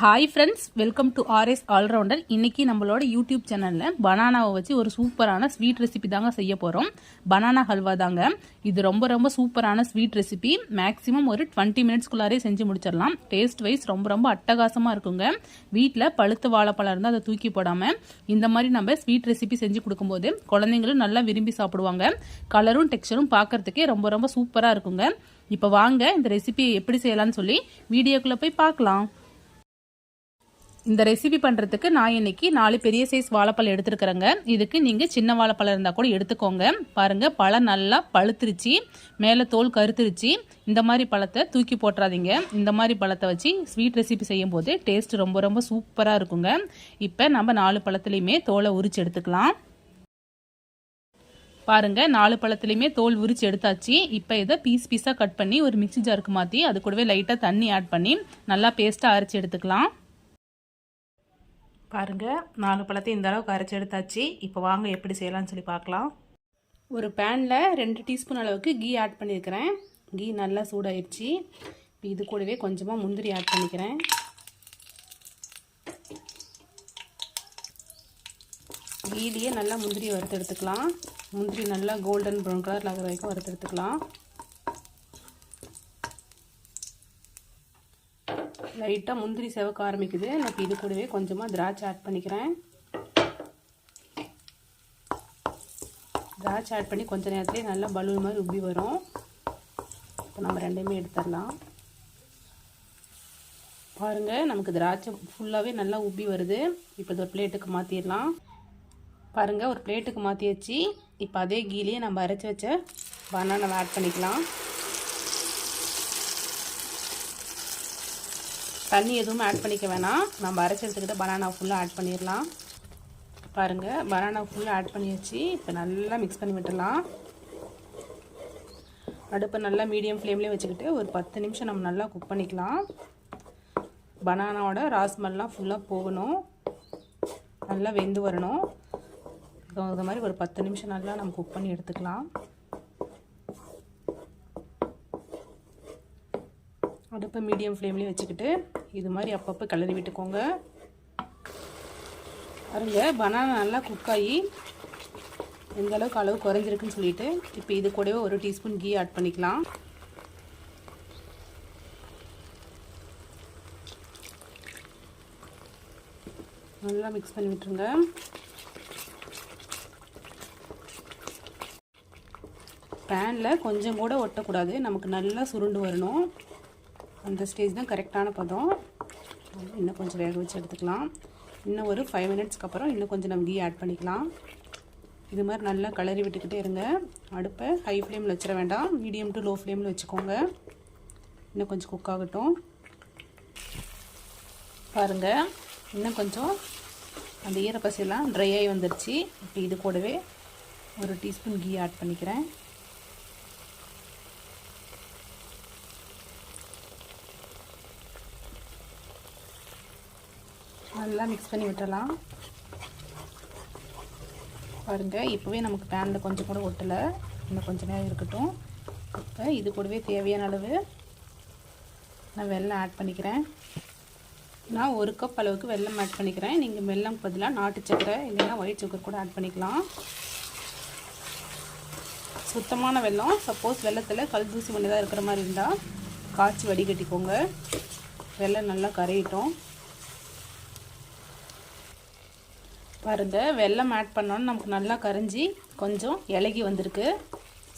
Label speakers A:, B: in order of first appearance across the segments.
A: Hi friends welcome to RS all rounder இன்றைக்கி நம்மளோட YouTube சேனலில் பனானாவை வச்சு ஒரு சூப்பரான ஸ்வீட் ரெசிபி தாங்க செய்ய போகிறோம் பனானா ஹல்வா தாங்க. இது ரொம்ப ரொம்ப சூப்பரான ஸ்வீட் ரெசிபி மேக்ஸிமம் ஒரு டுவெண்ட்டி மினிட்ஸ்க்குள்ளாரே செஞ்சு முடிச்சிடலாம். டேஸ்ட் வைஸ் ரொம்ப ரொம்ப அட்டகாசமாக இருக்குங்க. வீட்டில் பழுத்த வாழைப்பழம் இருந்தால் அதை தூக்கி போடாமல் இந்த மாதிரி நம்ம ஸ்வீட் ரெசிபி செஞ்சு கொடுக்கும்போது குழந்தைங்களும் நல்லா விரும்பி சாப்பிடுவாங்க. கலரும் டெக்ஸ்டரும் பார்க்கறதுக்கே ரொம்ப ரொம்ப சூப்பராக இருக்குங்க. இப்போ வாங்க இந்த ரெசிபியை எப்படி செய்யலாம்னு சொல்லி வீடியோக்குள்ளே போய் பார்க்கலாம். இந்த ரெசிபி பண்ணுறதுக்கு நான் இன்னைக்கு நாலு பெரிய சைஸ் வாழைப்பழம் எடுத்துருக்குறேங்க. இதுக்கு நீங்கள் சின்ன வாழைப்பழம் இருந்தால் கூட எடுத்துக்கோங்க. பாருங்கள் பழம் நல்லா பழுத்துருச்சு. மேலே தோல் கருத்துருச்சு. இந்த மாதிரி பழத்தை தூக்கி போட்டுறாதீங்க. இந்த மாதிரி பழத்தை வச்சு ஸ்வீட் ரெசிபி செய்யும் போது டேஸ்ட் ரொம்ப ரொம்ப சூப்பராக இருக்குங்க. இப்போ நம்ம நாலு பழத்துலேயுமே தோலை உரிச்சு எடுத்துக்கலாம். பாருங்க நாலு பழத்துலையுமே தோல் உரிச்சு எடுத்தாச்சு. இப்போ இதை பீஸ் பீஸாக கட் பண்ணி ஒரு மிக்சி ஜாருக்கு மாற்றி அது கூடவே லைட்டாக தண்ணி ஆட் பண்ணி நல்லா பேஸ்ட்டாக அரைச்சி எடுத்துக்கலாம். பாருங்கள் நாலு பழத்தை இந்த அளவுக்கு அரைச்சி எடுத்தாச்சு. இப்போ வாங்க எப்படி செய்யலாம்னு சொல்லி பார்க்கலாம். ஒரு பேனில் ரெண்டு டீஸ்பூன் அளவுக்கு கீ ஆட் பண்ணியிருக்கிறேன் கீ நல்லா சூடாயிடுச்சு. இப்போ இது கூடவே கொஞ்சமாக முந்திரி ஆட் பண்ணிக்கிறேன். கீலியே நல்லா முந்திரி வறுத்து எடுத்துக்கலாம். முந்திரி நல்லா கோல்டன் ப்ரௌன் கலர் ஆகிற வரைக்கும் வறுத்து எடுத்துக்கலாம். லைட்டாக முந்திரி செவக்க ஆரம்பிக்குது. எனக்கு இது கூடவே கொஞ்சமாக திராட்சை ஆட் பண்ணிக்கிறேன். திராட்சை ஆட் பண்ணி கொஞ்சம் நேரத்துலேயே நல்லா பலூன் மாதிரி உப்பி வரும். இப்போ நம்ம ரெண்டையுமே எடுத்துடலாம். பாருங்கள் நமக்கு திராட்சை ஃபுல்லாகவே நல்லா உப்பி வருது. இப்போ இது ஒரு பிளேட்டுக்கு மாற்றிடலாம் பாருங்கள் ஒரு பிளேட்டுக்கு மாற்றியாச்சு இப்போ அதே கீழே நம்ம அரைச்சி வச்ச பனானாவை ஆட் பண்ணிக்கலாம். தண்ணி எதுவும் ஆட் பண்ணிக்க வேணாம். நம்ம அரைச்சி எடுத்துக்கிட்ட பனானா ஃபுல்லாக ஆட் பண்ணிடலாம் பாருங்கள் பனானா ஃபுல்லாக ஆட் பண்ணியாச்சு. இப்போ நல்லா மிக்ஸ் பண்ணி விட்டுடலாம். அடுப்பை நல்லா மீடியம் ஃப்ளேம்லேயே வச்சுக்கிட்டு ஒரு பத்து நிமிஷம் நம்ம நல்லா குக் பண்ணிக்கலாம். பனானாவோட ராஸ்மல்லாம் ஃபுல்லாக போகணும். நல்லா வெந்து வரணும். இது மாதிரி ஒரு பத்து நிமிஷம் நல்லா நம்ம குக் பண்ணி எடுத்துக்கலாம். அடுப்பை மீடியம் ஃப்ளேம்லேயே வச்சுக்கிட்டு இது மாதிரி அப்பப்போ கிளறி விட்டுக்கோங்க. பாருங்க பனானா நல்லா குக் ஆகி எந்த அளவுக்கு அளவு குறைஞ்சிருக்குன்னு சொல்லிட்டு இப்போ இது கூடவே ஒரு டீஸ்பூன் கீ ஆட் பண்ணிக்கலாம். நல்லா மிக்ஸ் பண்ணி விட்டுருங்க. பேனில் கொஞ்சம் கூட ஒட்டக்கூடாது. நமக்கு நல்லா சுருண்டு வரணும். அந்த ஸ்டேஜ் தான் கரெக்டான பதம். இன்னும் கொஞ்சம் வேக வச்சு எடுத்துக்கலாம். இன்னும் ஒரு ஃபைவ் மினிட்ஸ்க்கு அப்புறம் இன்னும் கொஞ்சம் நம்ம கீ ஆட் பண்ணிக்கலாம். இது மாதிரி நல்லா கலரி விட்டுக்கிட்டே இருங்க. அடுப்பை ஹை ஃப்ளேமில் வச்சிட வேண்டாம். மீடியம் டு லோ ஃப்ளேமில் வச்சுக்கோங்க. இன்னும் கொஞ்சம் குக் ஆகட்டும். பாருங்கள் இன்னும் கொஞ்சம் அந்த ஈரப்பசையெல்லாம் ட்ரை ஆகி வந்துடுச்சு இப்போ இது கூடவே ஒரு டீஸ்பூன் கீ ஆட் பண்ணிக்கிறேன். நல்லா மிக்ஸ் பண்ணி விட்டலாம் பாருங்கள் இப்போவே நமக்கு பேனில் கொஞ்சம் கூட ஒட்டலை. இன்னும் கொஞ்சம் நேரம் இருக்கட்டும். இப்போ இது கூடவே தேவையான அளவு நான் வெள்ளம் ஆட் பண்ணிக்கிறேன். நான் ஒரு கப் அளவுக்கு வெள்ளம் ஆட் பண்ணிக்கிறேன். நீங்கள் வெள்ளம் பதிலாக நாட்டு சக்கரை இல்லைன்னா ஒயிட் சுக்கர் கூட ஆட் பண்ணிக்கலாம். சுத்தமான வெல்லம். சப்போஸ் வெள்ளத்தில் கல் தூசி மண்ணி தான் இருக்கிற மாதிரி இருந்தால் காய்ச்சி வடிகட்டிக்கோங்க. வெள்ளம் நல்லா கரையிட்டோம். பாருங்கள் வெல்லம் ஆட் பண்ணோன்னு நமக்கு நல்லா கரைஞ்சி கொஞ்சம் இலகி வந்திருக்கு.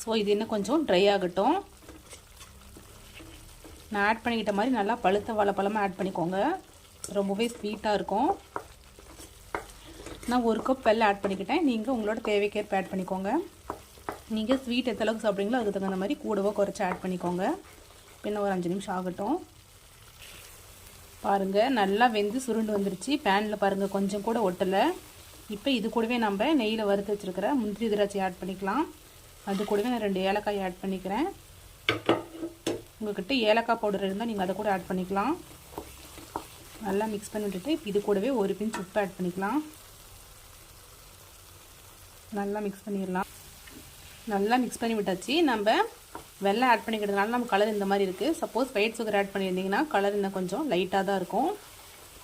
A: ஸோ இது இன்னும் கொஞ்சம் ட்ரை ஆகட்டும். நான் ஆட் பண்ணிக்கிட்ட மாதிரி நல்லா பழுத்த வாழைப்பழமாக ஆட் பண்ணிக்கோங்க. ரொம்பவே ஸ்வீட்டாக இருக்கும். நான் ஒரு கப் வெள்ளம் ஆட் பண்ணிக்கிட்டேன். நீங்கள் உங்களோட தேவைக்கேற்ப ஆட் பண்ணிக்கோங்க. நீங்கள் ஸ்வீட் எந்த அளவுக்கு சாப்பிட்றீங்களோ அதுக்கு தகுந்த மாதிரி கூடவோ குறைச்சி ஆட் பண்ணிக்கோங்க. பின்ன ஒரு அஞ்சு நிமிஷம் ஆகட்டும். பாருங்கள் நல்லா வெந்து சுருண்டு வந்துருச்சு. பேனில் பாருங்கள் கொஞ்சம் கூட ஒட்டலை. இப்போ இது கூடவே நம்ம நெய்யில் வறுத்து வச்சுருக்கிற முந்திரி திராட்சை ஆட் பண்ணிக்கலாம். அது கூடவே நான் ரெண்டு ஏலக்காய் ஆட் பண்ணிக்கிறேன். உங்கள்கிட்ட ஏலக்காய் பவுடர் இருந்தால் நீங்கள் அதை கூட ஆட் பண்ணிக்கலாம். நல்லா மிக்ஸ் பண்ணி விட்டுட்டு இது கூடவே ஒரு பிஞ்ச் உப்பு ஆட் பண்ணிக்கலாம். நல்லா மிக்ஸ் பண்ணிடலாம். நல்லா மிக்ஸ் பண்ணி விட்டாச்சு. நம்ம வெள்ளம் ஆட் பண்ணிக்கிறதுனால நம்ம கலர் இந்த மாதிரி இருக்குது சப்போஸ் ஒயிட் சுகர் ஆட் பண்ணியிருந்தீங்கன்னா கலர் இன்னும் கொஞ்சம் லைட்டாக தான் இருக்கும்.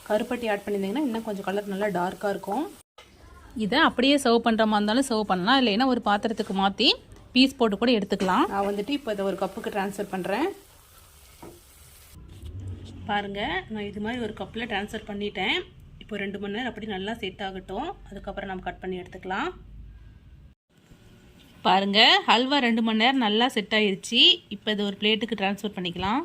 A: கருப்பட்டி ஆட் பண்ணியிருந்தீங்கன்னா இன்னும் கொஞ்சம் கலர் நல்லா டார்க்காக இருக்கும். இதை அப்படியே சர்வ் பண்ணுற மாதிரி இருந்தாலும் சர்வ் பண்ணலாம். இல்லைன்னா ஒரு பாத்திரத்துக்கு மாற்றி பீஸ் போட்டு கூட எடுத்துக்கலாம். நான் வந்துட்டு இப்போ இதை ஒரு கப்புக்கு ட்ரான்ஸ்ஃபர் பண்ணுறேன் பாருங்கள் நான் இது மாதிரி ஒரு கப்பில் ட்ரான்ஸ்ஃபர் பண்ணிட்டேன். இப்போ ரெண்டு மணி நேரம் அப்படி நல்லா செட் ஆகட்டும். அதுக்கப்புறம் நம்ம கட் பண்ணி எடுத்துக்கலாம். பாருங்கள் ஹல்வா ரெண்டு மணி நேரம் நல்லா செட் ஆயிருச்சு. இப்போ இது ஒரு பிளேட்டுக்கு ட்ரான்ஸ்ஃபர் பண்ணிக்கலாம்.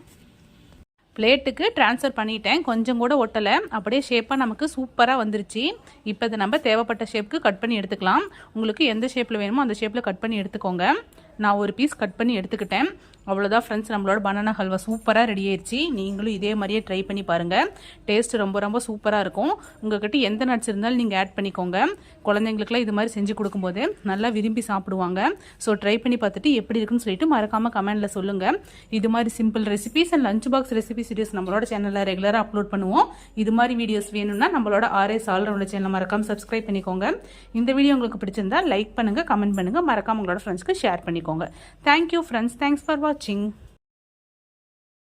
A: பிளேட்டுக்கு ட்ரான்ஸ்ஃபர் பண்ணிட்டேன். கொஞ்சம் கூட ஒட்டலை. அப்படியே ஷேப்பாக நமக்கு சூப்பராக வந்துருச்சு. இப்போ இதை நம்ம தேவைப்பட்ட ஷேப்புக்கு கட் பண்ணி எடுத்துக்கலாம். உங்களுக்கு எந்த ஷேப்பில் வேணுமோ அந்த ஷேப்பில் கட் பண்ணி எடுத்துக்கோங்க. நான் ஒரு பீஸ் கட் பண்ணி எடுத்துக்கிட்டேன். அவ்வளோதான் ஃப்ரெண்ட்ஸ் நம்மளோட பனானா ஹல்வா சூப்பராக ரெடி ஆயிடுச்சு நீங்களும் இதே மாதிரியே ட்ரை பண்ணி பாருங்கள் டேஸ்ட் ரொம்ப ரொம்ப சூப்பராக இருக்கும். உங்கள்கிட்ட எந்த நட்ஸ் இருந்தாலும் நீங்கள் ஆட் பண்ணிக்கோங்க. குழந்தைங்களுக்குலாம் இது மாதிரி செஞ்சு கொடுக்கும்போது நல்லா விரும்பி சாப்பிடுவாங்க. ஸோ ட்ரை பண்ணி பார்த்துட்டு எப்படி இருக்குன்னு சொல்லிட்டு மறக்காமல் கமெண்ட்டில் சொல்லுங்கள் இது மாதிரி simple recipes and lunch box recipe series நம்மளோட சேனலில் ரெகுலராக அப்லோட் பண்ணுவோம். இது மாதிரி வீடியோஸ் வேணும்னா நம்மளோட ஆர்எஸ் ஆல்ரவுண்ட் சேனலை மறக்காமல் சப்ஸ்கிரைப் பண்ணிக்கோங்க. இந்த வீடியோ உங்களுக்கு பிடிச்சிருந்தா லைக் பண்ணுங்கள் கமெண்ட் பண்ணுங்கள் மறக்காமல் உங்களோட ஃப்ரெண்ட்ஸ்க்கு ஷேர் பண்ணிக்கோங்க. தேங்க்யூ ஃப்ரெண்ட்ஸ் தேங்க்ஸ் ஃபார் வாட்சிங்